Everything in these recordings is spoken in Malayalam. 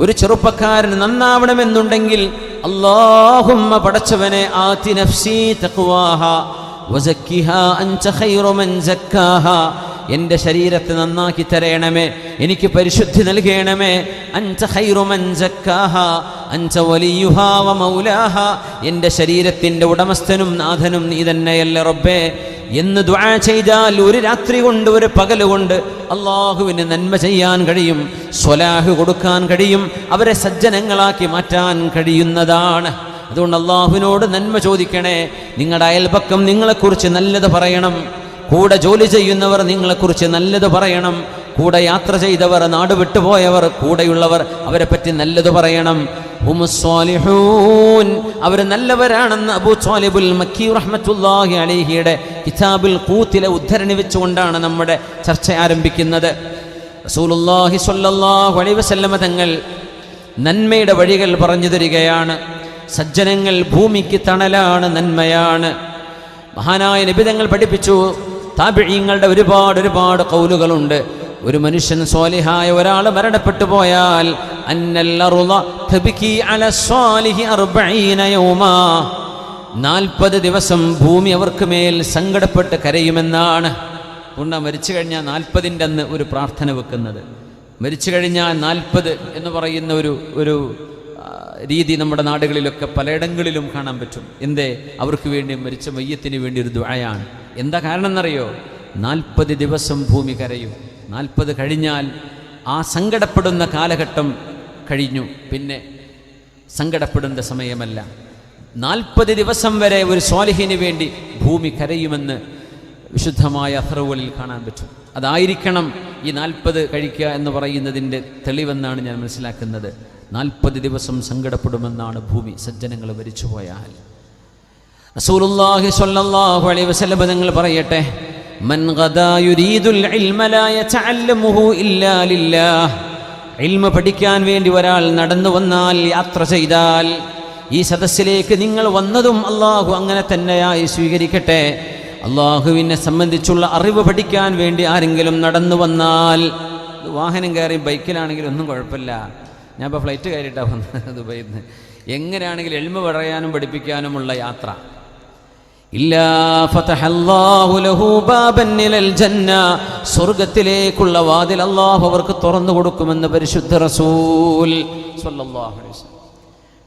ഒരു ചെറുപ്പക്കാരൻ നന്നാവണമെന്നുണ്ടെങ്കിൽ അള്ളാഹുമ്മ പടച്ചവനെ ആതി നഫ്സി തഖ്വാഹ വസക്കിഹാ അൻത ഖൈറു മൻ എന്റെ ശരീരത്തെ നന്നാക്കി തരയണമേ എനിക്ക് പരിശുദ്ധി നൽകണമേ. അഞ്ച ഖൈറു മൻ വലിയുഹാവ മൗലാഹ. എന്റെ ശരീരത്തിന്റെ ഉടമസ്ഥനും നാഥനും നീ തന്നെയല്ലേ റബ്ബേ. എന്ന് ദ്വാ ചെയ്താൽ ഒരു രാത്രി കൊണ്ട് ഒരു പകൽ കൊണ്ട് അള്ളാഹുവിന് നന്മ ചെയ്യാൻ കഴിയും സ്വലാഹ് കൊടുക്കാൻ കഴിയും അവരെ സജ്ജനങ്ങളാക്കി മാറ്റാൻ കഴിയുന്നതാണ്. അതുകൊണ്ട് അള്ളാഹുവിനോട് നന്മ ചോദിക്കണേ നിങ്ങളുടെ അയൽപക്കം നിങ്ങളെക്കുറിച്ച് നല്ലത് പറയണം കൂടെ ജോലി ചെയ്യുന്നവർ നിങ്ങളെക്കുറിച്ച് നല്ലത് പറയണം കൂടെ യാത്ര ചെയ്തവർ നാട് വിട്ടുപോയവർ കൂടെയുള്ളവർ അവരെപ്പറ്റി പറ്റി നല്ലത് പറയണം. അവർ നല്ലവരാണെന്ന് അബൂ സാലിബുൽ മക്കി റഹ്മത്തുല്ലാഹി അലിഹിയുടെ കിതാബിൽ കൂത്തിലെ ഉദ്ധരണി വെച്ചുകൊണ്ടാണ് നമ്മുടെ ചർച്ച ആരംഭിക്കുന്നത്. റസൂലുള്ളാഹി സ്വല്ലല്ലാഹു അലൈഹി വസല്ലമ തങ്ങൾ നന്മയുടെ വഴികൾ പറഞ്ഞു തരികയാണ്. സജ്ജനങ്ങൾ ഭൂമിക്ക് തണലാണ് നന്മയാണ്. മഹാനായ നിബിതങ്ങൾ പഠിപ്പിച്ചു. താപിഴീങ്ങളുടെ ഒരുപാട് ഒരുപാട് കൗലുകളുണ്ട്. ഒരു മനുഷ്യൻ സ്വാലിഹായ ഒരാൾ മരണപ്പെട്ടു പോയാൽ നാൽപ്പത് ദിവസം ഭൂമി അവർക്ക് മേൽ സങ്കടപ്പെട്ട് കരയുമെന്നാണ്. അതുകൊണ്ടാണ് മരിച്ചു കഴിഞ്ഞാൽ നാൽപ്പതിന്റെ അന്ന് ഒരു പ്രാർത്ഥന വെക്കുന്നത്. മരിച്ചു കഴിഞ്ഞാൽ നാൽപ്പത് എന്ന് പറയുന്ന ഒരു ഒരു രീതി നമ്മുടെ നാടുകളിലൊക്കെ പലയിടങ്ങളിലും കാണാൻ പറ്റും. എന്തേ? അവർക്ക് വേണ്ടി മരിച്ച മയ്യത്തിന് വേണ്ടി ഒരു ദ്വായാണ് എന്താ കാരണം എന്നറിയോ നാൽപ്പത് ദിവസം ഭൂമി കരയും. നാൽപ്പത് കഴിഞ്ഞാൽ ആ സങ്കടപ്പെടുന്ന കാലഘട്ടം കഴിഞ്ഞു. പിന്നെ സങ്കടപ്പെടുന്ന സമയമല്ല. നാൽപ്പത് ദിവസം വരെ ഒരു സ്വാലിഹിന് വേണ്ടി ഭൂമി കരയുമെന്ന് വിശുദ്ധമായ അഹ്റവുകളിൽ കാണാൻ പറ്റും. അതായിരിക്കണം ഈ നാൽപ്പത് കഴിക്കുക എന്ന് പറയുന്നതിന്റെ തെളിവെന്നാണ് ഞാൻ മനസ്സിലാക്കുന്നത്. നാൽപ്പത് ദിവസം സങ്കടപ്പെടുമെന്നാണ് ഭൂമി സജ്ജനങ്ങൾ മരിച്ചുപോയാൽ റസൂലുള്ളാഹി സ്വല്ലല്ലാഹു അലൈഹി വസല്ലം തങ്ങൾ പറയട്ടെ ഇൽമ പഠിക്കാൻ വേണ്ടി ഒരാൾ നടന്നു വന്നാൽ യാത്ര ചെയ്താൽ ഈ സദസ്സിലേക്ക് നിങ്ങൾ വന്നതും അള്ളാഹു അങ്ങനെ തന്നെയായി സ്വീകരിക്കട്ടെ. അള്ളാഹുവിനെ സംബന്ധിച്ചുള്ള അറിവ് പഠിക്കാൻ വേണ്ടി ആരെങ്കിലും നടന്നു വന്നാൽ വാഹനം കയറി ബൈക്കിലാണെങ്കിലും ഒന്നും കുഴപ്പമില്ല. ഞാൻ ഫ്ലൈറ്റ് കയറിയിട്ടാണ് വന്നത് ദുബൈയിൽ നിന്ന്. എങ്ങനെയാണെങ്കിലും എളിമ പറയാനും പഠിപ്പിക്കാനുമുള്ള യാത്ര. സ്വർഗത്തിലേക്കുള്ള വാതിൽ അള്ളാഹു അവർക്ക് തുറന്നു കൊടുക്കുമെന്ന് പരിശുദ്ധ റസൂൽ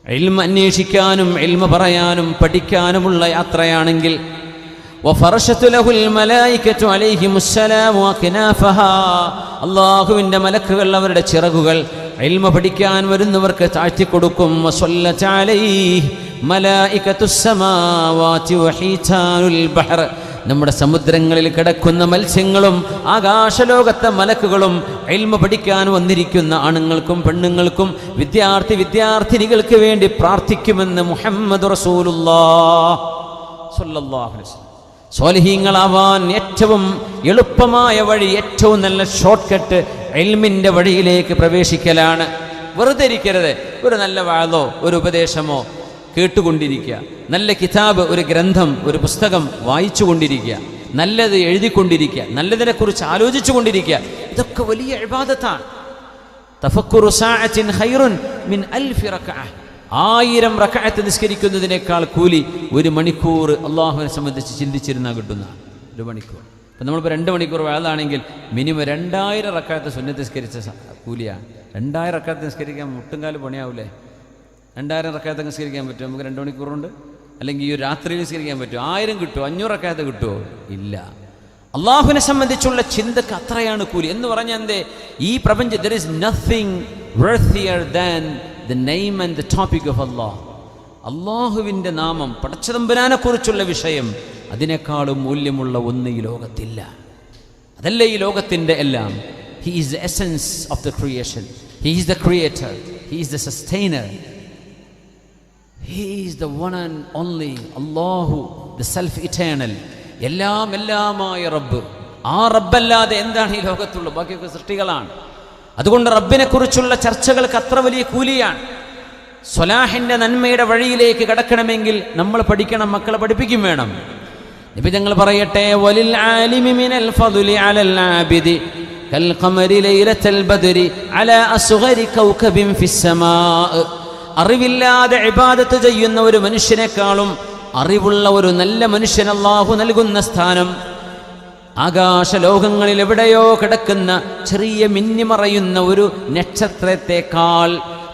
എൽമ അന്വേഷിക്കാനും ഇൽമ പറയാനും പഠിക്കാനുമുള്ള യാത്രയാണെങ്കിൽ അള്ളാഹുവിന്റെ മലക്കുകൾ അവരുടെ ചിറകുകൾ എൽമ പഠിക്കാൻ വരുന്നവർക്ക് താഴ്ത്തിക്കൊടുക്കും. നമ്മുടെ സമുദ്രങ്ങളിൽ കിടക്കുന്ന മത്സ്യങ്ങളും ആകാശലോകത്തെ മലക്കുകളും എൽമ പഠിക്കാൻ വന്നിരിക്കുന്ന ആണുങ്ങൾക്കും പെണ്ണുങ്ങൾക്കും വിദ്യാർത്ഥി വിദ്യാർത്ഥിനികൾക്ക് വേണ്ടി പ്രാർത്ഥിക്കുമെന്ന് മുഹമ്മദ് സ്വാലിഹീങ്ങളാവാൻ ഏറ്റവും എളുപ്പമായ വഴി ഏറ്റവും നല്ല ഷോർട്ട് കട്ട് എൽമിന്റെ വഴിയിലേക്ക് പ്രവേശിക്കലാണ്. വെറുതെ ഇരിക്കരുത്. ഒരു നല്ല വാഴോ ഒരു ഉപദേശമോ കേട്ടുകൊണ്ടിരിക്കുക. നല്ല കിതാബ് ഒരു ഗ്രന്ഥം ഒരു പുസ്തകം വായിച്ചു കൊണ്ടിരിക്കുക നല്ലത് എഴുതിക്കൊണ്ടിരിക്കുക. നല്ലതിനെക്കുറിച്ച് ആലോചിച്ചു കൊണ്ടിരിക്കുക ഇതൊക്കെ വലിയ എഴുപാതത്താണ് ആയിരം റക്കായത്ത് നിസ്കരിക്കുന്നതിനേക്കാൾ കൂലി ഒരു മണിക്കൂർ അള്ളാഹുവിനെ സംബന്ധിച്ച് ചിന്തിച്ചിരുന്നാൽ കിട്ടുന്ന ഒരു മണിക്കൂർ. ഇപ്പം നമ്മളിപ്പോൾ രണ്ട് മണിക്കൂർ വേളാണെങ്കിൽ മിനിമം രണ്ടായിരം റക്കായത്ത് സുന്നത്ത് നിസ്കരിച്ച സ- കൂലിയാണ്. രണ്ടായിരം റക്കായത്ത് നിസ്കരിക്കാൻ മുട്ടുംകാൽ പണിയാവൂലേ? രണ്ടായിരം റക്കായത്ത് നിസ്കരിക്കാൻ പറ്റും നമുക്ക് രണ്ട് മണിക്കൂറുണ്ട്. അല്ലെങ്കിൽ ഈ ഒരു രാത്രി നിസ്കരിക്കാൻ പറ്റും ആയിരം കിട്ടുമോ? അഞ്ഞൂറ് റക്കായത്ത് കിട്ടുമോ? ഇല്ല. അള്ളാഹുവിനെ സംബന്ധിച്ചുള്ള ചിന്തക്ക് അത്രയാണ് കൂലി. എന്ന് പറഞ്ഞാൽ എന്തേ? ഈ പ്രപഞ്ച there is nothing worthier than the name and the topic of Allah അള്ളാഹുവിന്റെ നാമം പടച്ചതമ്പുരാനെ കുറിച്ചുള്ള വിഷയം അതിനേക്കാളും മൂല്യമുള്ള ഒന്ന് ഈ ലോകത്തില്ല. അതല്ല ഈ ലോകത്തിന്റെ എല്ലാം? He is the essence of the creation he is the creator he is the sustainer he is the one and only Allah the self eternal എല്ലാം എല്ലാമായ റബ്ബ്. ആ റബ്ബല്ലാതെ എന്താണ് ഈ ലോകത്തുള്ളൂ ബാക്കിയൊക്കെ സൃഷ്ടികളാണ്. അതുകൊണ്ട് റബ്ബിനെ കുറിച്ചുള്ള ചർച്ചകൾക്ക് അത്ര വലിയ കൂലിയാണ്. സ്വലാഹിന്റെ നന്മയുടെ വഴിയിലേക്ക് കിടക്കണമെങ്കിൽ നമ്മൾ പഠിക്കണം മക്കളെ പഠിപ്പിക്കും വേണം. നബി ഞങ്ങൾ പറയട്ടെ വലിൽ ആലിമി മിനൽ ബദരി അലാ അസ്ഗരി കൗകബിൻ ഫിസ് അറിവില്ലാതെ ഇബാദത്ത് ചെയ്യുന്ന ഒരു മനുഷ്യനേക്കാളും അറിവുള്ള ഒരു നല്ല മനുഷ്യൻ അള്ളാഹു നൽകുന്ന സ്ഥാനം. ആകാശലോകങ്ങളിൽ എവിടെയോ കിടക്കുന്ന ചെറിയ മിന്നിമറയുന്ന ഒരു നക്ഷത്രത്തെക്കാൾ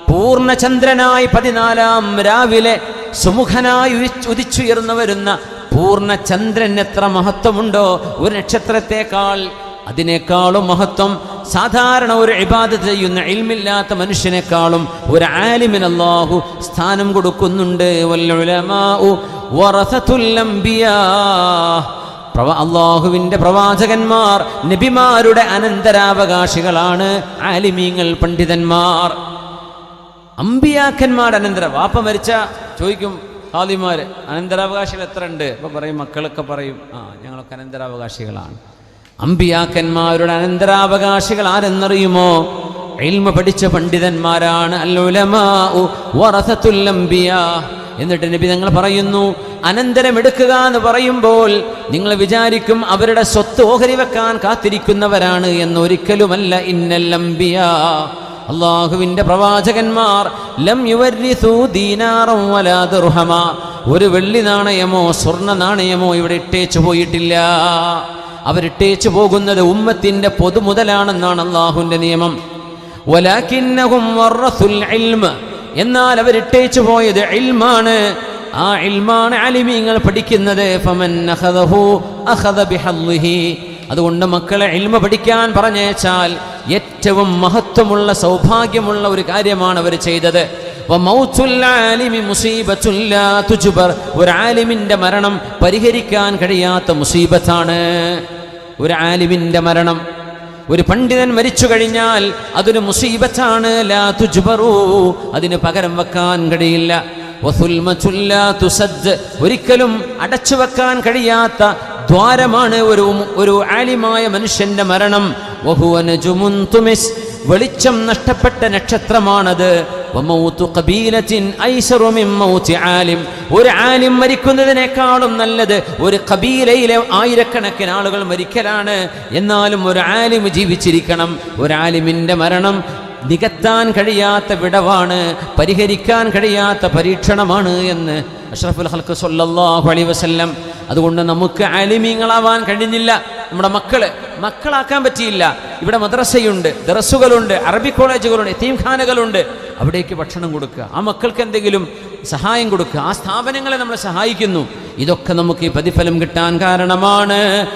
പൂർണചന്ദ്രനായി പതിനാലാം രാവിലെ സുമുഖനായി ഉദിച്ചുയർന്നു വരുന്ന പൂർണചന്ദ്രൻ എത്ര മഹത്വമുണ്ടോ? ഒരു നക്ഷത്രത്തെക്കാൾ അതിനേക്കാളും മഹത്വം സാധാരണ ഒരു ഇബാദത്ത് ചെയ്യുന്ന ഇൽമില്ലാത്ത മനുഷ്യനേക്കാളും ഒരു ആലിമിന് അള്ളാഹു സ്ഥാനം കൊടുക്കുന്നുണ്ട്. അള്ളാഹുവിന്റെ പ്രവാചകന്മാർ നബിമാരുടെ അനന്തരാവകാശികളാണ് ആലിമീങ്ങൾ പണ്ഡിതന്മാർ. അമ്പിയാക്കന്മാരുടെ അനന്തര വാപ്പ മരിച്ച ചോദിക്കും ഹാദിമാർ അനന്തരാവകാശികൾ എത്ര ഉണ്ട് അപ്പോൾ പറയും മക്കളൊക്കെ പറയും ആ ഞങ്ങളൊക്കെ അനന്തരാവകാശികളാണ്. അമ്പിയാക്കന്മാരുടെ അനന്തരാവകാശികൾ ആരെന്നറിയുമോ? ഇൽമ പഠിച്ച പണ്ഡിതന്മാരാണ് എന്നിട്ട് നബി ഞങ്ങൾ പറയുന്നു അനന്തരം എടുക്കുക എന്ന് പറയുമ്പോൾ നിങ്ങൾ വിചാരിക്കും അവരുടെ സ്വത്ത് ഓഹരി വെക്കാൻ കാത്തിരിക്കുന്നവരാണ് എന്നൊരിക്കലുമല്ല ഇന്നല്ലംബിയ അള്ളാഹുവിന്റെ പ്രവാചകന്മാർ ലം ഒരു വെള്ളി നാണയമോ സ്വർണ നാണയമോ ഇവിടെ ഇട്ടേച്ചു പോയിട്ടില്ല. അവരിട്ടേച്ചു പോകുന്നത് ഉമ്മത്തിന്റെ പൊതുമുതലാണെന്നാണ് അള്ളാഹുവിന്റെ നിയമം. എന്നാൽ അവരിട്ടേച്ചു പോയത് ഇൽമാണ്. ആ ഇൽമാണ് അലിമീങ്ങൾ പഠിക്കുന്നത്. അതുകൊണ്ട് മക്കളെ ഇൽമ പഠിക്കാൻ പറഞ്ഞേച്ചാൽ ഏറ്റവും മഹത്വമുള്ള സൗഭാഗ്യമുള്ള ഒരു കാര്യമാണ് അവർ ചെയ്തത്. വമൗത്തുൽ ആലിമി മുസീബത്തുൻ ലാ ഒരു ആലിമിന്റെ മരണം പരിഹരിക്കാൻ കഴിയാത്ത മുസീബത്താണ്. ഒരു ആലിമിന്റെ മരണം. ഒരു പണ്ഡിതൻ മരിച്ചു കഴിഞ്ഞാൽ അതൊരു മുസീബത്താണ്. ലാ അതിന് പകരം വെക്കാൻ കഴിയില്ല. ഒരിക്കലും അടച്ചു വെക്കാൻ കഴിയാത്ത ദ്വാരമാണ് ഒരു ഒരു ആലിമായ മനുഷ്യന്റെ മരണം. വെളിച്ചം നഷ്ടപ്പെട്ട നക്ഷത്രമാണത്. ഒരു ആലിം മരിക്കുന്നതിനേക്കാളും നല്ലത് ഒരു കബീലയിലെ ആയിരക്കണക്കിന് ആളുകൾ മരിക്കലാണ്. എന്നാലും ഒരു ആലിം ജീവിച്ചിരിക്കണം. ഒരു ആലിമിന്റെ മരണം നികത്താൻ കഴിയാത്ത വിടവാണ് പരിഹരിക്കാൻ കഴിയാത്ത പരീക്ഷണമാണ് എന്ന് അഷ്റഫുൽ ഹൽക്ക് സൊല്ലാഹു അലൈഹി വസ്ല്ലം. അതുകൊണ്ട് നമുക്ക് അലിമീങ്ങളാവാൻ കഴിഞ്ഞില്ല. നമ്മുടെ മക്കൾ മക്കളാക്കാൻ പറ്റിയില്ല. ഇവിടെ മദ്രസയുണ്ട് ദറസുകളുണ്ട് അറബി കോളേജുകളുണ്ട് എത്തീംഖാനകളുണ്ട്. അവിടേക്ക് ഭക്ഷണം കൊടുക്കുക. ആ മക്കൾക്ക് എന്തെങ്കിലും സഹായം കൊടുക്കുക. ആ സ്ഥാപനങ്ങളെ നമ്മളെ സഹായിക്കുന്നു. ഇതൊക്കെ നമുക്ക് ഈ പ്രതിഫലം കിട്ടാൻ കാരണമാണ്.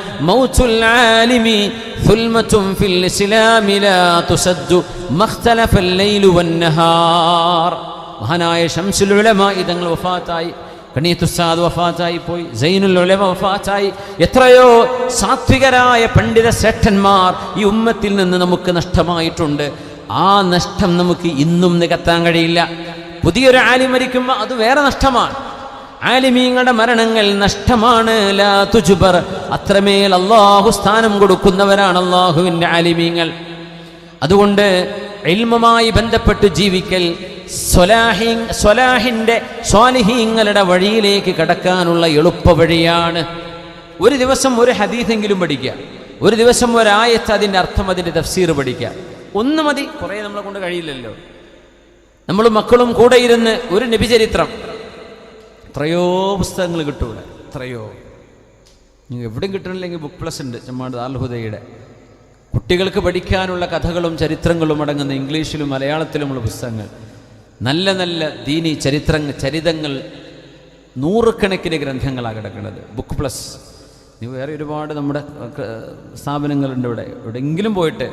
മഹാനായ ഷംസുലുലമ ഇതങ്ങൾ വഫാത്തായി. കണീത്തുസാദ് വഫാത്തായി പോയി. സൈനുൽ ഉലമ വഫാത്തായി. എത്രയോ സാത്വികരായ പണ്ഡിത ശ്രേഷ്ഠന്മാർ ഈ ഉമ്മത്തിൽ നിന്ന് നമുക്ക് നഷ്ടമായിട്ടുണ്ട്. ആ നഷ്ടം നമുക്ക് ഇന്നും നികത്താൻ കഴിയില്ല. പുതിയൊരു ആലി മരിക്കുമ്പോൾ അത് വേറെ നഷ്ടമാണ്. ആലിമീങ്ങളുടെ മരണങ്ങൾ നഷ്ടമാണ്. ലാ അത്രമേൽ അള്ളാഹു സ്ഥാനം കൊടുക്കുന്നവരാണ് അള്ളാഹുവിന്റെ ആലിമീങ്ങൾ. അതുകൊണ്ട് എൽമുമായി ബന്ധപ്പെട്ട് ജീവിക്കൽ സ്വലാഹി സ്വലാഹിന്റെ സ്വാലിഹീങ്ങളുടെ വഴിയിലേക്ക് കടക്കാനുള്ള എളുപ്പ വഴിയാണ്. ഒരു ദിവസം ഒരു ഹദീസെങ്കിലും പഠിക്കുക. ഒരു ദിവസം ഒരായത്ത് അതിന്റെ അർത്ഥം അതിന്റെ തഫ്സീർ പഠിക്കുക. ഒന്ന് മതി. കുറേ നമ്മളെ കൊണ്ട് കഴിയില്ലല്ലോ. നമ്മൾ മക്കളും കൂടെ ഇരുന്ന് ഒരു നബിചരിത്രം. എത്രയോ പുസ്തകങ്ങൾ കിട്ടൂല എത്രയോ. എവിടെയും കിട്ടണില്ലെങ്കിൽ ബുക്ക് പ്ലസ് ഉണ്ട് ചമ്മാട് ദാൽഹുദയുടെ കുട്ടികൾക്ക് പഠിക്കാനുള്ള കഥകളും ചരിത്രങ്ങളും അടങ്ങുന്ന ഇംഗ്ലീഷിലും മലയാളത്തിലുമുള്ള പുസ്തകങ്ങൾ. നല്ല നല്ല ദീനി ചരിത്ര ചരിതങ്ങൾ നൂറുകണക്കിന് ഗ്രന്ഥങ്ങളാണ് കിടക്കുന്നത്. ബുക്ക് പ്ലസ് വേറെ ഒരുപാട് നമ്മുടെ സ്ഥാപനങ്ങളുണ്ട് ഇവിടെ. എവിടെയെങ്കിലും പോയിട്ട്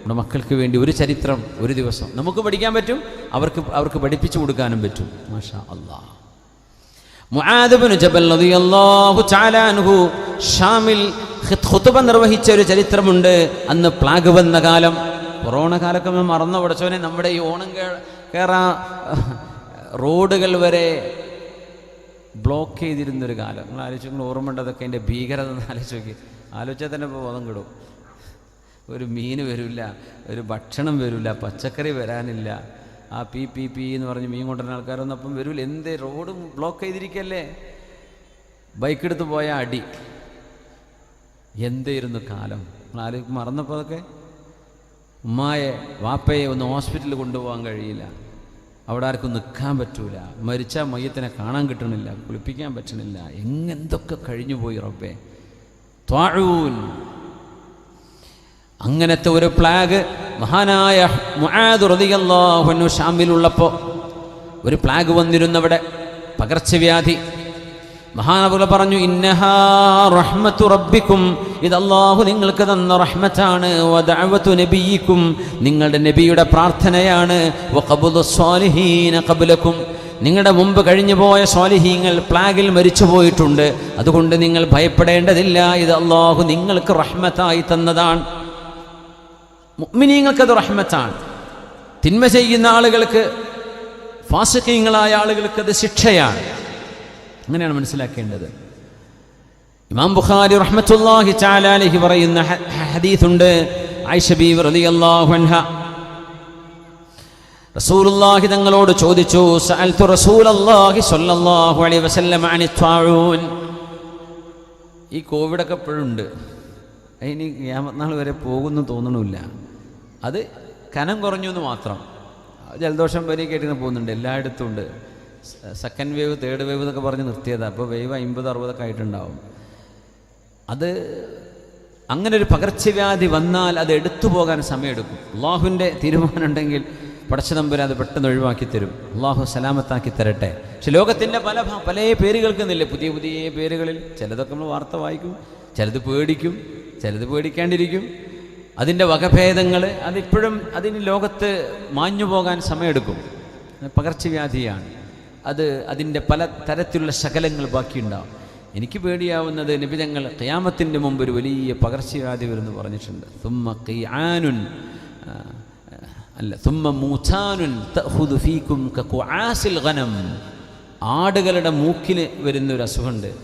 നമ്മുടെ മക്കൾക്ക് വേണ്ടി ഒരു ചരിത്രം ഒരു ദിവസം നമുക്ക് പഠിക്കാൻ പറ്റും അവർക്ക് അവർക്ക് പഠിപ്പിച്ചു കൊടുക്കാനും പറ്റും. മാഷാ അള്ളാ ജബൽ റളിയല്ലാഹു ഷാമിൽ നിർവഹിച്ച ഒരു ചരിത്രമുണ്ട്. അന്ന് പ്ലാഗ് വന്ന കാലം. കൊറോണ കാലൊക്കെ നമ്മൾ മറന്ന പഠിച്ചവനെ നമ്മുടെ ഈ ഓണം കേ- കേറാ റോഡുകൾ വരെ ബ്ലോക്ക് ചെയ്തിരുന്നൊരു കാലം. നിങ്ങൾ ആലോചിച്ചു ഓർമ്മ ഉണ്ട് അതൊക്കെ? അതിന്റെ ഭീകരത ആലോചിച്ചു നോക്കി. ആലോചിച്ചാൽ തന്നെ ബോധം കിടും. ഒരു മീൻ വരില്ല ഒരു ഭക്ഷണം വരില്ല പച്ചക്കറി വരാനില്ല. ആ പി പി പി എന്ന് പറഞ്ഞ് മീൻ കൊണ്ടുവരുന്ന ആൾക്കാരൊന്നും അപ്പം വരില്ല എന്ത് റോഡ് ബ്ലോക്ക് ചെയ്തിരിക്കല്ലേ? ബൈക്ക് എടുത്ത് പോയ അടി. എന്തായിരുന്നു കാലം? ആര് മറന്നപ്പോൾ അതൊക്കെ? ഉമ്മായെ വാപ്പയെ ഒന്ന് ഹോസ്പിറ്റലിൽ കൊണ്ടുപോകാൻ കഴിയില്ല. അവിടെ ആർക്കും നിൽക്കാൻ പറ്റൂല. മരിച്ച മയ്യത്തിനെ കാണാൻ കിട്ടണില്ല കുളിപ്പിക്കാൻ പറ്റണില്ല. എങ്ങെന്തൊക്കെ കഴിഞ്ഞു പോയി റബ്ബേ. ത്വാഴൂൻ അങ്ങനത്തെ ഒരു പ്ലാഗ് മഹാനായ അൻഹു ഷാമിലുള്ളപ്പോൾ ഒരു പ്ലാഗ് വന്നിരുന്നവിടെ. പകർച്ചവ്യാധി. മഹാനവർ പറഞ്ഞു ഇന്നഹാ റബ്ബിക്കും ഇത് അള്ളാഹു നിങ്ങൾക്ക് തന്ന റഹ്മത്താണ്. നബിയിക്കും നിങ്ങളുടെ നബിയുടെ പ്രാർത്ഥനയാണ്. വഖബുദു സ്വാലിഹീന നിങ്ങളുടെ മുമ്പ് കഴിഞ്ഞു പോയ സ്വാലിഹീങ്ങൾ പ്ലാഗിൽ മരിച്ചു പോയിട്ടുണ്ട്. അതുകൊണ്ട് നിങ്ങൾ ഭയപ്പെടേണ്ടതില്ല. ഇത് അള്ളാഹു നിങ്ങൾക്ക് റഹ്മത്തായി തന്നതാണ്. മുഅ്മിനീങ്ങൾക്കത് റഹ്മത്താണ്. തിന്മ ചെയ്യുന്ന ആളുകൾക്ക് ഫാസിഖീങ്ങളായ ആളുകൾക്ക് അത് ശിക്ഷയാണ്. അങ്ങനെയാണ് മനസ്സിലാക്കേണ്ടത്. ഇമാം ബുഖാരി റഹ്മത്തുള്ളാഹി തആല അലൈഹി പറയുന്ന ഹദീസ് ഹദീസുണ്ട്. ആയിഷ ബീവി റളിയല്ലാഹു അൻഹ. റസൂലുള്ളാഹി തങ്ങളോട് ചോദിച്ചു സഅൽതു റസൂലല്ലാഹി സ്വല്ലല്ലാഹു അലൈഹി വസല്ലം അനി ത്വാഊൻ. ഈ കോവിഡൊക്കെ എപ്പോഴുണ്ട് അതിന് യാമത്നാൾ വരെ പോകുന്നു തോന്നണില്ല. അത് കനം കുറഞ്ഞു എന്ന് മാത്രം. ജലദോഷം വരെ കേട്ടിങ്ങനെ പോകുന്നുണ്ട് എല്ലായിടത്തും ഉണ്ട്. സെക്കൻഡ് വേവ് തേർഡ് വേവ് എന്നൊക്കെ പറഞ്ഞ് നിർത്തിയതാണ് അപ്പോൾ വേവ് അമ്പത് അറുപതൊക്കെ ആയിട്ടുണ്ടാവും. അത് അങ്ങനെ ഒരു പകർച്ചവ്യാധി വന്നാൽ അത് എടുത്തു പോകാൻ സമയമെടുക്കും. അള്ളാഹുവിന്റെ തീരുമാനം ഉണ്ടെങ്കിൽ പടച്ചതമ്പുര അത് പെട്ടെന്ന് ഒഴിവാക്കി തരും. അള്ളാഹു സലാമത്താക്കി തരട്ടെ. പക്ഷെ ലോകത്തിന്റെ പല പല പേരുകൾക്കെന്നില്ലേ പുതിയ പുതിയ പേരുകളിൽ ചിലതൊക്കെ നമ്മൾ വാർത്ത വായിക്കും ചിലത് പേടിക്കും ചിലത് പേടിക്കാണ്ടിരിക്കും. അതിന്റെ വകഭേദങ്ങൾ അതിപ്പോഴും അതിന് ലോകത്ത് മാഞ്ഞു പോകാൻ സമയമെടുക്കും. പകർച്ചവ്യാധിയാണ്. അത് അതിന്റെ പല തരത്തിലുള്ള ശകലങ്ങൾ ബാക്കിയുണ്ടാവും. എനിക്ക് പേടിയാവുന്നത് നിബിതങ്ങൾ ഖിയാമത്തിന്റെ മുമ്പ് ഒരു വലിയ പകർച്ചവ്യാധി വരുമെന്ന് പറഞ്ഞിട്ടുണ്ട്. തുമ്മ ഖിയാനുൻ അല്ല തുമ്മ മൂച്ചാനുൻ ഫീക്കും കഖുആസിൽ ഗനം ആടുകളുടെ മൂക്കിന് വരുന്ന ഒരു അസുഖമുണ്ട്.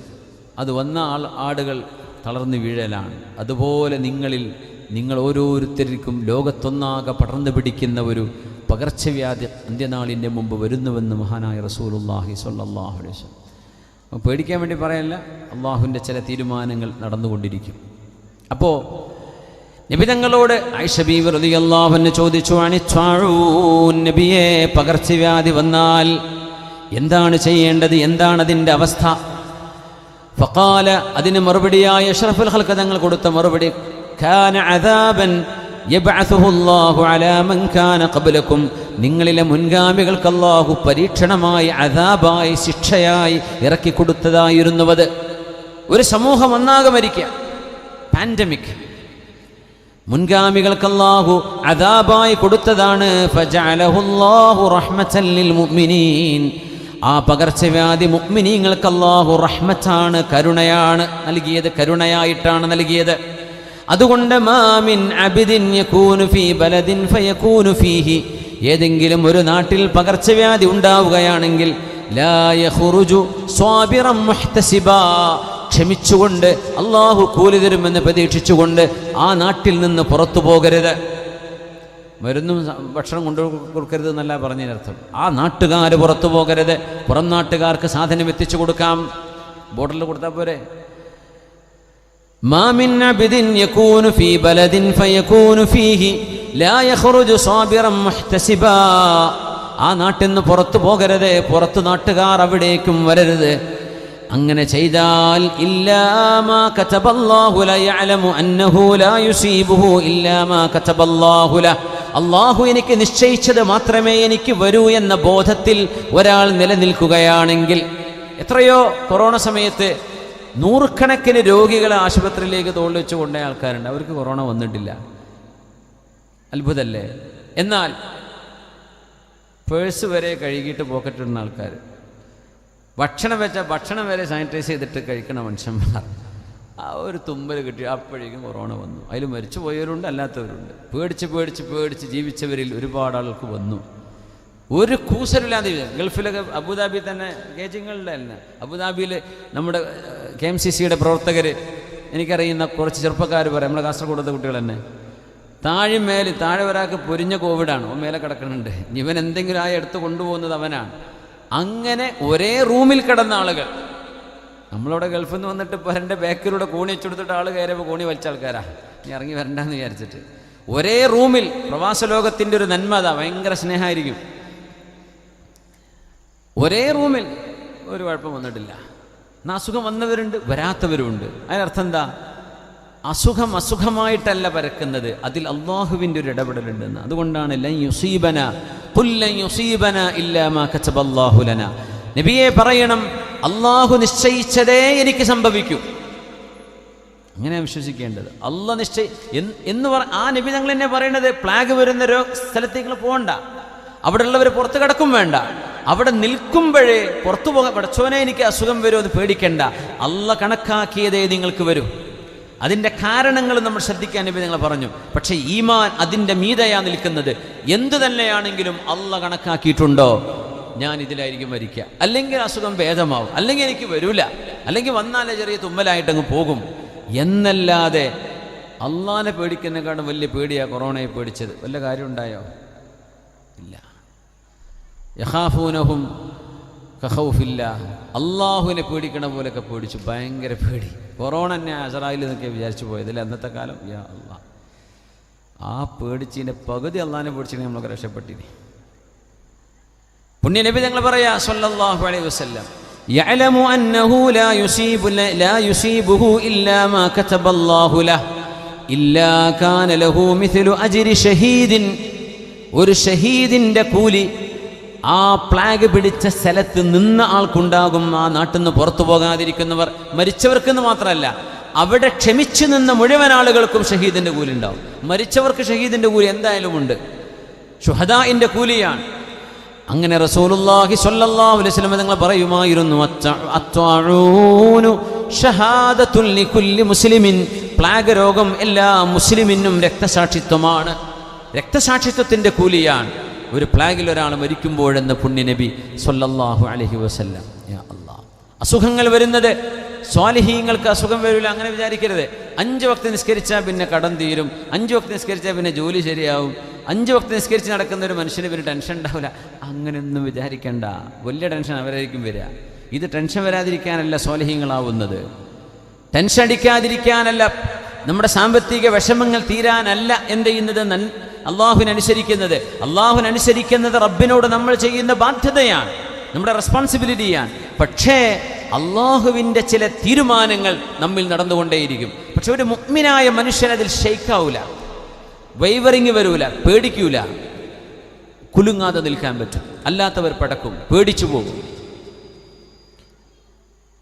അത് വന്ന ആൾ ആടുകൾ തളർന്നു വീഴലാണ്. അതുപോലെ നിങ്ങളിൽ നിങ്ങൾ ഓരോരുത്തർക്കും ലോകത്തൊന്നാകെ പടർന്നു പിടിക്കുന്ന ഒരു പകർച്ചവ്യാധി അന്ത്യനാളിന്റെ മുമ്പ് വരുന്നുവെന്ന് മഹാനായ റസൂലുള്ളാഹി സ്വല്ലല്ലാഹു അലൈഹി വസല്ലം. പേടിക്കാൻ വേണ്ടി പറയല്ല അള്ളാഹുവിന്റെ ചില തീരുമാനങ്ങൾ നടന്നുകൊണ്ടിരിക്കും. അപ്പോൾ നിബിതങ്ങളോട് ഐഷബീബ് ചോദിച്ചു അണിച്ചാഴൂൻ നബിയെ പകർച്ചവ്യാധി വന്നാൽ എന്താണ് ചെയ്യേണ്ടത്? എന്താണ് അതിന്റെ അവസ്ഥ? ഫക്കാല അതിന് മറുപടിയായ അഷ്റഫുൽ ഖൽഖ തങ്ങൾ കൊടുത്ത മറുപടി കാന അദാബൻ ഖബ്ലക്കും നിങ്ങളിലെ മുൻഗാമികൾക്ക് അല്ലാഹു പരീക്ഷണമായി അദാബായി ശിക്ഷയായി ഇറക്കി കൊടുത്തതായിരുന്നുവത് ഒരു സമൂഹം ഒന്നാകെ മരിക്കുക പാൻഡമിക് മുൻഗാമികൾക്ക് അല്ലാഹു അദാബായി കൊടുത്തതാണ്. ആ പകർച്ചവ്യാധി മുഅ്മിനീങ്ങൾക്ക് അല്ലാഹു റഹ്മത്താണ് കരുണയാണ് നൽകിയത് കരുണയായിട്ടാണ് നൽകിയത്. അതുകൊണ്ട് മാമിൻ അബിദിൻ ഫീ ബലദിൻ ഫയകൂനു ഫീഹി. ഏതെങ്കിലും ഒരു നാട്ടിൽ പകർച്ചവ്യാധി ഉണ്ടാവുകയാണെങ്കിൽ ക്ഷമിച്ചുകൊണ്ട് അള്ളാഹു കൂലി തരുമെന്ന് പ്രതീക്ഷിച്ചുകൊണ്ട് ആ നാട്ടിൽ നിന്ന് പുറത്തു പോകരുത്. മരുന്നും ഭക്ഷണം കൊണ്ടു കൊടുക്കരുത് എന്നല്ല പറഞ്ഞതിനർത്ഥം. ആ നാട്ടുകാർ പുറത്തു പോകരുത്. പുറം നാട്ടുകാർക്ക് സാധനം എത്തിച്ചു കൊടുക്കാം. ബോട്ടിൽ കൊടുത്താൽ പോരെ? ما من عبد يكون في بلد فيكون فيه لا يخرج صابرا محتسبا ആ നാട്ടിൽ നിന്ന് പുറത്തു പോകരുത് പുറത്തു നാട്ടുകാർ അവിടേക്കും വരരുത് അങ്ങനെ ചെയ്താൽ ഇല്ലാമാ കതബല്ലാഹു ല യഅലമു അന്നഹു ലാ യുസീബുഹു ഇല്ലാമാ കതബല്ലാഹു ല അള്ളാഹു എനിക്ക് നിശ്ചയിച്ചത് മാത്രമേ എനിക്ക് വരൂ എന്ന ബോധത്തിൽ ഒരാൾ നിലനിൽക്കുകയാണെങ്കിൽ എത്രയോ കൊറോണ സമയത്ത് നൂറുകണക്കിന് രോഗികളെ ആശുപത്രിയിലേക്ക് തോളിൽ വെച്ച് കൊണ്ടുപോയ ആൾക്കാരുണ്ട്. അവർക്ക് കൊറോണ വന്നിട്ടില്ല. അത്ഭുതല്ലേ? എന്നാൽ പേഴ്സ് വരെ കഴുകിയിട്ട് പോക്കറ്റിടുന്ന ആൾക്കാർ. ഭക്ഷണം വെച്ച ഭക്ഷണം വരെ സാനിറ്റൈസ് ചെയ്തിട്ട് കഴിക്കണ മനുഷ്യന്മാർ. ആ ഒരു തുമ്പൽ കിട്ടി അപ്പോഴേക്കും കൊറോണ വന്നു. അതിൽ മരിച്ചു പോയവരുണ്ട് അല്ലാത്തവരുണ്ട്. പേടിച്ച് പേടിച്ച് പേടിച്ച് ജീവിച്ചവരിൽ ഒരുപാട് ആൾക്ക് വന്നു. ഒരു കൂസലില്ലാതെ ഇത്. ഗൾഫിലൊക്കെ അബുദാബി തന്നെ ഗേജിങ്ങളുടെ തന്നെ. അബുദാബിയിൽ നമ്മുടെ കെ എം സി സിയുടെ പ്രവർത്തകർ എനിക്കറിയുന്ന കുറച്ച് ചെറുപ്പക്കാർ പറയാം. നമ്മുടെ കാസർഗോഡത്തെ കുട്ടികൾ തന്നെ. താഴെ മേൽ താഴെ ഒരാൾക്ക് പൊരിഞ്ഞ കോവിഡാണ്. ഓ മേലെ കിടക്കുന്നുണ്ട്. ഇവൻ എന്തെങ്കിലും ആയി എടുത്ത് കൊണ്ടുപോകുന്നത് അവനാണ്. അങ്ങനെ ഒരേ റൂമിൽ കിടന്ന ആളുകൾ. നമ്മളവിടെ ഗൾഫിൽ നിന്ന് വന്നിട്ട് ഇപ്പോൾ എന്റെ ബാക്കിലൂടെ കോണി വെച്ചെടുത്തിട്ട് ആൾ കയറിയപ്പോൾ കോണി വലിച്ച ആൾക്കാരാ. നീ ഇറങ്ങി വരണ്ടെന്ന് വിചാരിച്ചിട്ട്. ഒരേ റൂമിൽ പ്രവാസ ലോകത്തിന്റെ ഒരു നന്മ അതാ. ഭയങ്കര സ്നേഹമായിരിക്കും ഒരേ റൂമിൽ ഒരു കുഴപ്പം വന്നിട്ടില്ല. എന്നാൽ അസുഖം വന്നവരുണ്ട് വരാത്തവരുമുണ്ട്. അതിനർത്ഥം എന്താ അസുഖം അസുഖമായിട്ടല്ല പരക്കുന്നത്. അതിൽ അള്ളാഹുവിന്റെ ഒരു ഇടപെടലുണ്ടെന്ന്. അതുകൊണ്ടാണ് യുസീബന യുസീബന ഇല്ലാ മാ കതബല്ലാഹു ലന. നബിയെ പറയണം അള്ളാഹു നിശ്ചയിച്ചതേ എനിക്ക് സംഭവിക്കൂ. അങ്ങനെ വിശ്വസിക്കേണ്ടത്. അല്ല നിശ്ചയി എന്ന് പറ ആ നബി ഞങ്ങൾ എന്നെ പറയണത് പ്ലാഗ് വരുന്ന ഒരു സ്ഥലത്തേക്ക് പോകണ്ട അവിടെ ഉള്ളവർ പുറത്ത് കിടക്കും വേണ്ട. അവിടെ നിൽക്കുമ്പോഴേ പുറത്തു പോകാൻ പടച്ചോനെ എനിക്ക് അസുഖം വരും എന്ന് പേടിക്കണ്ട. അല്ല കണക്കാക്കിയതേ നിങ്ങൾക്ക് വരും. അതിന്റെ കാരണങ്ങൾ നമ്മൾ ശ്രദ്ധിക്കാൻ നബി നിങ്ങൾ പറഞ്ഞു. പക്ഷേ ഈമാൻ അതിന്റെ മീതയാ നിൽക്കുന്നത്. എന്തു തന്നെയാണെങ്കിലും അല്ല കണക്കാക്കിയിട്ടുണ്ടോ? ഞാൻ ഇതിലായിരിക്കും മരിക്കുക. അല്ലെങ്കിൽ അസുഖം ഭേദമാവും. അല്ലെങ്കിൽ എനിക്ക് വരൂല. അല്ലെങ്കിൽ വന്നാലേ ചെറിയ തുമ്മലായിട്ടങ്ങ് പോകും. എന്നല്ലാതെ അള്ളാനെ പേടിക്കുന്നതിനെക്കാളും വലിയ പേടിയാണ് കൊറോണയെ പേടിച്ചത്. വല്ല കാര്യം ഉണ്ടായോ? യഹാഫൂനഹും കഹൗഫില്ല അള്ളാഹുവിനെ പേടിക്കണ പോലെയൊക്കെ പേടിച്ചു ഭയങ്കര പേടി കൊറോണ തന്നെ അസറായിൽ എന്നൊക്കെ വിചാരിച്ചു പോയത് അല്ലേ അന്നത്തെ കാലം യാ അള്ളാഹ് ആ പേടിച്ചതിൻ്റെ പകുതി അള്ളാഹിനെ പേടിച്ചിട്ട് നമ്മളൊക്കെ രക്ഷപ്പെട്ടിനി പുണ്യനബി ഞങ്ങൾ പറയാ സല്ലല്ലാഹു അലൈഹി വസല്ലം يعلم أنه لا يصيب لا يصيبه إلا ما كتب الله له إلا كان له مثل أجر شهيد ഒരു ഷഹീദിന്റെ കൂലി ആ പ്ലാഗ് പിടിച്ച സ്ഥലത്ത് നിന്ന ആൾക്കുണ്ടാകും ആ നാട്ടിൽ നിന്ന് പുറത്തു പോകാതിരിക്കുന്നവർ. മരിച്ചവർക്കെന്ന് മാത്രമല്ല അവിടെ ക്ഷമിച്ചു നിന്ന മുഴുവൻ ആളുകൾക്കും ഷഹീദിന്റെ കൂലി ഉണ്ടാവും മരിച്ചവർക്ക് ഷഹീദിന്റെ കൂലി എന്തായാലും ഉണ്ട്. ഷുഹദാഇന്റെ കൂലിയാണ്. അങ്ങനെ റസൂലുള്ളാഹി സ്വല്ലല്ലാഹു അലൈഹി വസല്ലം നിങ്ങൾ പറയുമായിരുന്നു "അത്ത- അത്വാഊനു ഷഹാദത്തുൽ ലികുല്ലി മുസ്ലിമിൻ. പ്ലാഗ് രോഗം എല്ലാ മുസ്ലിമിനും രക്തസാക്ഷിത്വമാണ്. രക്തസാക്ഷിത്വത്തിന്റെ കൂലിയാണ്. ഒരു പ്ലാഗിൽ ഒരാൾ മരിക്കുമ്പോഴെന്ന് പുണ്യനബി സ്വല്ലല്ലാഹു അലൈഹി വസല്ലം. അസുഖങ്ങൾ വരുന്നത് സ്വാലിഹീങ്ങൾക്ക് അസുഖം വരില്ല അങ്ങനെ വിചാരിക്കരുത്. അഞ്ച് വക്ത് നിസ്കരിച്ചാൽ പിന്നെ കടം തീരും. അഞ്ച് വക്ത് നിസ്കരിച്ചാൽ പിന്നെ ജോലി ശരിയാവും. അഞ്ച് വക്ത് നിസ്കരിച്ച് നടക്കുന്ന ഒരു മനുഷ്യന് പിന്നെ ടെൻഷൻ ഉണ്ടാവില്ല. അങ്ങനെയൊന്നും വിചാരിക്കേണ്ട. വലിയ ടെൻഷൻ അവരായിരിക്കും വരിക. ഇത് ടെൻഷൻ വരാതിരിക്കാനല്ല സ്വാലിഹീങ്ങളാവുന്നത്. ടെൻഷൻ അടിക്കാതിരിക്കാനല്ല. നമ്മുടെ സാമ്പത്തിക വിഷമങ്ങൾ തീരാനല്ല എന്ത് ചെയ്യുന്നത്? അള്ളാഹുവിനനുസരിക്കുന്നത്. അള്ളാഹുവിനനുസരിക്കുന്നത് റബ്ബിനോട് നമ്മൾ ചെയ്യുന്ന ബാധ്യതയാണ്. നമ്മുടെ റെസ്പോൺസിബിലിറ്റിയാണ്. പക്ഷേ അള്ളാഹുവിന്റെ ചില തീരുമാനങ്ങൾ നമ്മിൽ നടന്നുകൊണ്ടേയിരിക്കും. പക്ഷെ ഒരു മുഗ്മിനായ മനുഷ്യൻ അതിൽ ഷെയ്ക്കാവൂല. വൈവറിങ് വരൂല. പേടിക്കൂല. കുലുങ്ങാതെ നിൽക്കാൻ പറ്റും. അല്ലാത്തവർ പടക്കും. പേടിച്ചു പോകും.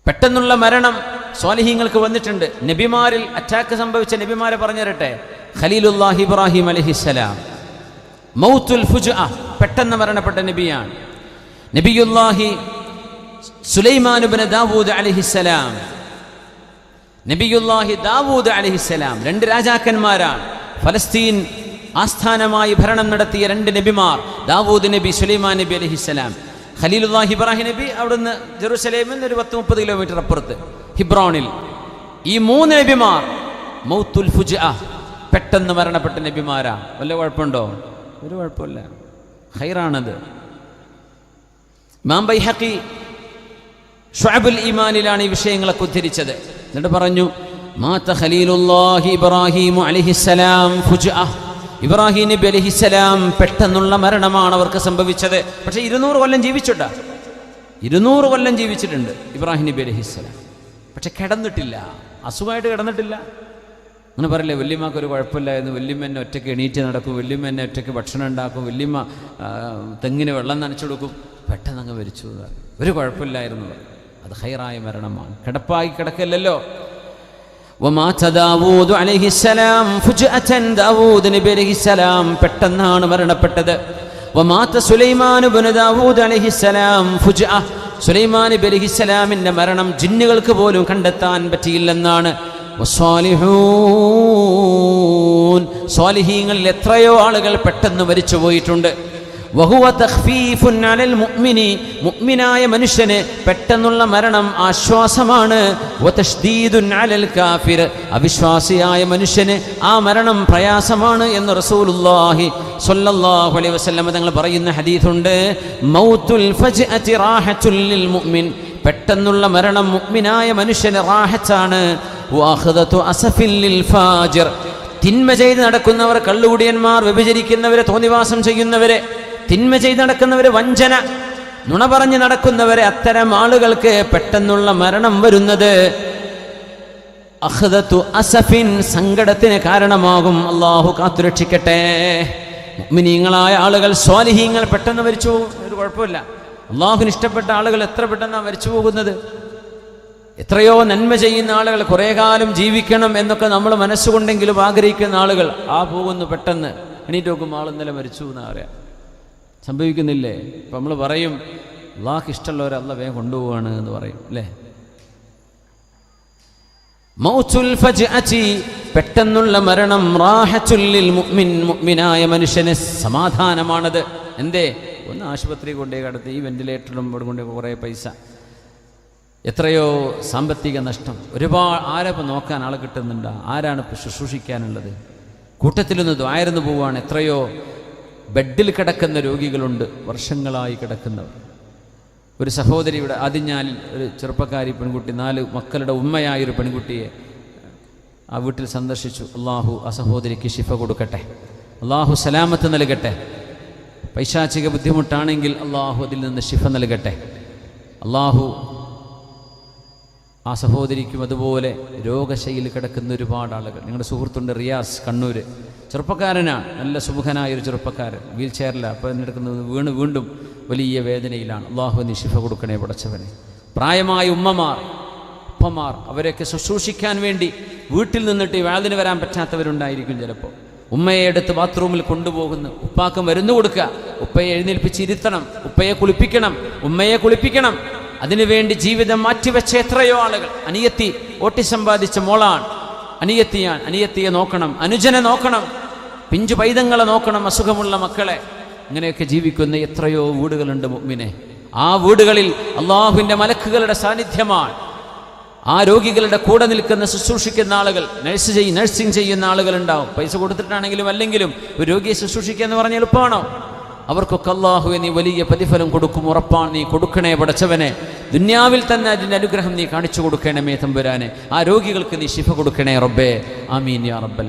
പെട്ടെന്നുള്ള മരണം സ്വാലിഹീങ്ങൾക്ക് വന്നിട്ടുണ്ട്. നബിമാരിൽ അറ്റാക്ക് സംഭവിച്ച നബിമാരെ പറഞ്ഞു തരട്ടെ ഖലീലുല്ലാഹി ഇബ്രാഹിം അലഹിസ്സലാം. മൗത്തുൽ ഫുജ പെട്ടെന്ന് മരണപ്പെട്ട നബിയാണ്. നബിയുല്ലാഹി സുലൈമാനുബിന് ദാവൂദ് അലഹിസ്സലാം. നബിയുല്ലാഹി ദാവൂദ് അലഹിസ്സലാം രണ്ട് രാജാക്കന്മാരാണ്. ഫലസ്തീൻ ആസ്ഥാനമായി ഭരണം നടത്തിയ രണ്ട് നബിമാർ ദാവൂദ് നബി സുലൈമാൻ നബി അലഹിസ്സലാം. ഖലീലുല്ലാഹി ഇബ്രാഹിം നബി അവിടുന്ന് ജെറുസലേമിൽ നിന്ന് ഒരു പത്ത് മുപ്പത് കിലോമീറ്റർ അപ്പുറത്ത് ഹിബ്രോണിൽ. ഈ മൂന്ന് നബിമാർ മൗത്തുൽ ഫുജ പെട്ടെന്ന് മരണപ്പെട്ട നബിമാരാ? വല്ല കുഴപ്പമുണ്ടോ? ഒരു കുഴപ്പമില്ല. ഹൈറാണത് മാം ബൈഹഖി ഷുഅബുൽ ഇമാനിലാണ് ഈ വിഷയങ്ങളൊക്കെ ഉദ്ധരിച്ചത്. എന്നിട്ട് പറഞ്ഞു ഖലീലുല്ലാഹി ഇബ്രാഹിം നബി അലൈഹിസ്സലാം പെട്ടെന്നുള്ള മരണമാണ് അവർക്ക് സംഭവിച്ചത്. പക്ഷെ ഇരുന്നൂറ് കൊല്ലം ജീവിച്ചുണ്ട ഇരുന്നൂറ് കൊല്ലം ജീവിച്ചിട്ടുണ്ട് ഇബ്രാഹിം നബി അലഹിസ്സലാം. പക്ഷെ കിടന്നിട്ടില്ല. അസുഖമായിട്ട് കിടന്നിട്ടില്ല. അങ്ങനെ പറയില്ലേ വല്യമ്മക്കൊരു കുഴപ്പമില്ല എന്ന് വല്യമ്മ എന്നെ ഒറ്റയ്ക്ക് എണീറ്റ് നടക്കും വല്യമ്മ എന്നെ ഒറ്റയ്ക്ക് ഭക്ഷണം ഉണ്ടാക്കും വല്യമ്മ തെങ്ങിന് വെള്ളം നനച്ചു കൊടുക്കും. പെട്ടെന്ന് അങ്ങ് മരിച്ചു ഒരു കുഴപ്പമില്ലായിരുന്നു. അത് ഹൈറായ മരണമാണ്. കിടപ്പായി കിടക്കല്ലല്ലോ. പെട്ടെന്നാണ് മരണപ്പെട്ടത്. സുലൈമാൻ ബലിഹിസലാമിന്റെ മരണം ജിന്നുകൾക്ക് പോലും കണ്ടെത്താൻ പറ്റിയില്ലെന്നാണ്. സ്വാലിഹീങ്ങളിൽ എത്രയോ ആളുകൾ പെട്ടെന്ന് മരിച്ചു പോയിട്ടുണ്ട്. മുഅ്മിനായ മനുഷ്യന് പെട്ടെന്നുള്ള മരണം ആശ്വാസമാണ്. കാഫിർ. അവിശ്വാസിയായ മനുഷ്യന് ആ മരണം പ്രയാസമാണ് എന്ന് റസൂലുള്ളാഹി സ്വല്ലല്ലാഹു അലൈഹി വസല്ലം തങ്ങൾ പറയുന്ന ഹദീഥുണ്ട് മൗത്തുൽ പെട്ടെന്നുള്ള മരണം മുഅ്മിനായ മനുഷ്യന് റാഹത്താണ്. തിന്മ ചെയ്ത് നടക്കുന്നവർ കള്ളുകുടിയന്മാർ വ്യഭിചരിക്കുന്നവരെ തോന്നിവാസം ചെയ്യുന്നവരെ തിന്മ ചെയ്ത് നടക്കുന്നവരെ വഞ്ചന നുണ പറഞ്ഞ് നടക്കുന്നവരെ അത്തരം ആളുകൾക്ക് പെട്ടെന്നുള്ള മരണം വരുന്നത് അസഫിൻ സങ്കടത്തിന് കാരണമാകും. അള്ളാഹു കാത്തുരക്ഷിക്കട്ടെ. മുഅ്മിനീങ്ങളായ ആളുകൾ സ്വാലിഹീങ്ങൾ പെട്ടെന്ന് മരിച്ചു പോകും. ഒരു കുഴപ്പമില്ല. അള്ളാഹുവിന് ഇഷ്ടപ്പെട്ട ആളുകൾ എത്ര പെട്ടെന്നാണ് മരിച്ചു പോകുന്നത്? എത്രയോ നന്മ ചെയ്യുന്ന ആളുകൾ കുറേ കാലം ജീവിക്കണം എന്നൊക്കെ നമ്മൾ മനസ്സുകൊണ്ടെങ്കിലും ആഗ്രഹിക്കുന്ന ആളുകൾ ആ പോകുന്നു പെട്ടെന്ന്. എണീറ്റ് നോക്കുമ്പോൾ ആൾ മരിച്ചു എന്നാ പറയാം. സംഭവിക്കുന്നില്ലേ? ഇപ്പം നമ്മൾ പറയും അള്ളാഹ് ഇഷ്ടമുള്ളവരെ അല്ല വേഗം കൊണ്ടുപോവാണ് എന്ന് പറയും അല്ലേ? പെട്ടെന്നുള്ള മരണം റാഹച്ചുല്ലിൽ മുഅ്മിൻ മുഅ്മിനായ മനുഷ്യന് സമാധാനമാണത്. എന്തേ? ഒന്ന് ആശുപത്രി കൊണ്ടേ കടത്തി ഈ വെന്റിലേറ്ററും ഇവിടെ കൊണ്ടേ കുറേ പൈസ. എത്രയോ സാമ്പത്തിക നഷ്ടം. ഒരുപാട് ആരപ്പം നോക്കാൻ ആൾ കിട്ടുന്നുണ്ട്? ആരാണ് ഇപ്പോൾ ശുശ്രൂഷിക്കാനുള്ളത്? കൂട്ടത്തിലൊന്ന് ദ്വായർന്നു പോവുകയാണ് എത്രയോ ബെഡിൽ കിടക്കുന്ന രോഗികളുണ്ട്. വർഷങ്ങളായി കിടക്കുന്നവർ. ഒരു സഹോദരിയുടെ അതിഞ്ഞാലിൽ ഒരു ചെറുപ്പക്കാരി പെൺകുട്ടി നാല് മക്കളുടെ ഉമ്മയായ ഒരു പെൺകുട്ടിയെ ആ വീട്ടിൽ സന്ദർശിച്ചു. അള്ളാഹു ആ സഹോദരിക്ക് ശിഫ കൊടുക്കട്ടെ. അള്ളാഹു സലാമത്ത് നൽകട്ടെ. പൈശാചിക ബുദ്ധിമുട്ടാണെങ്കിൽ അള്ളാഹു അതിൽ നിന്ന് ശിഫ നൽകട്ടെ. അള്ളാഹു ആ സഹോദരിക്കും അതുപോലെ രോഗശൈലി കിടക്കുന്ന ഒരുപാട് ആളുകൾ. നിങ്ങളുടെ സുഹൃത്തുണ്ട് റിയാസ് കണ്ണൂർ ചെറുപ്പക്കാരനാണ് നല്ല സുമുഖനായ ഒരു ചെറുപ്പക്കാരൻ. വീൽ ചെയറിലാണ് അപ്പോൾ എന്നെടുക്കുന്നത് വീണ് വീണ്ടും വലിയ വേദനയിലാണ്. അള്ളാഹു നിഷിഫ കൊടുക്കണേ പടച്ചവനെ. പ്രായമായ ഉമ്മമാർ ഉപ്പമാർ അവരെയൊക്കെ ശുശ്രൂഷിക്കാൻ വേണ്ടി വീട്ടിൽ നിന്നിട്ട് വേദന വരാൻ പറ്റാത്തവരുണ്ടായിരിക്കും ചിലപ്പോൾ. ഉമ്മയെ എടുത്ത് ബാത്റൂമിൽ കൊണ്ടുപോകുന്നു. ഉപ്പാക്ക് മരുന്ന് കൊടുക്കുക. ഉപ്പയെ എഴുന്നേൽപ്പിച്ചിരുത്തണം. ഉപ്പയെ കുളിപ്പിക്കണം. ഉമ്മയെ കുളിപ്പിക്കണം. അതിനുവേണ്ടി ജീവിതം മാറ്റിവെച്ച എത്രയോ ആളുകൾ. അനിയത്തി ഓട്ടിസം ബാധിച്ച മോളാണ്. അനിയത്തിയാൻ അനിയത്തിയെ നോക്കണം അനുജനെ നോക്കണം പിഞ്ചു പൈതങ്ങളെ നോക്കണം അസുഖമുള്ള മക്കളെ. ഇങ്ങനെയൊക്കെ ജീവിക്കുന്ന എത്രയോ വീടുകളുണ്ട് മുമ്പിനെ ആ വീടുകളിൽ അള്ളാഹുവിന്റെ മലക്കുകളുടെ സാന്നിധ്യമാണ്. ആ രോഗികളുടെ കൂടെ നിൽക്കുന്ന ശുശ്രൂഷിക്കുന്ന ആളുകൾ നഴ്സ് ചെയ്യും നഴ്സിംഗ് ചെയ്യുന്ന ആളുകൾ ഉണ്ടാവും പൈസ കൊടുത്തിട്ടാണെങ്കിലും അല്ലെങ്കിലും ഒരു രോഗിയെ ശുശ്രൂഷിക്കുക എന്ന് പറഞ്ഞാൽ എളുപ്പമാണോ? അവർക്കൊക്കെ അള്ളാഹു നീ വലിയ പ്രതിഫലം കൊടുക്കും ഉറപ്പാണ് നീ കൊടുക്കണേ പടച്ചവനെ. ദുന്യാവിൽ തന്നെ അതിന്റെ അനുഗ്രഹം നീ കാണിച്ചു കൊടുക്കണമേ തമ്പുരാനെ ആ രോഗികൾക്ക് നീ ശിഫ കൊടുക്കണേ റബ്ബേ. ആമീൻ യാ റബ്ബൽ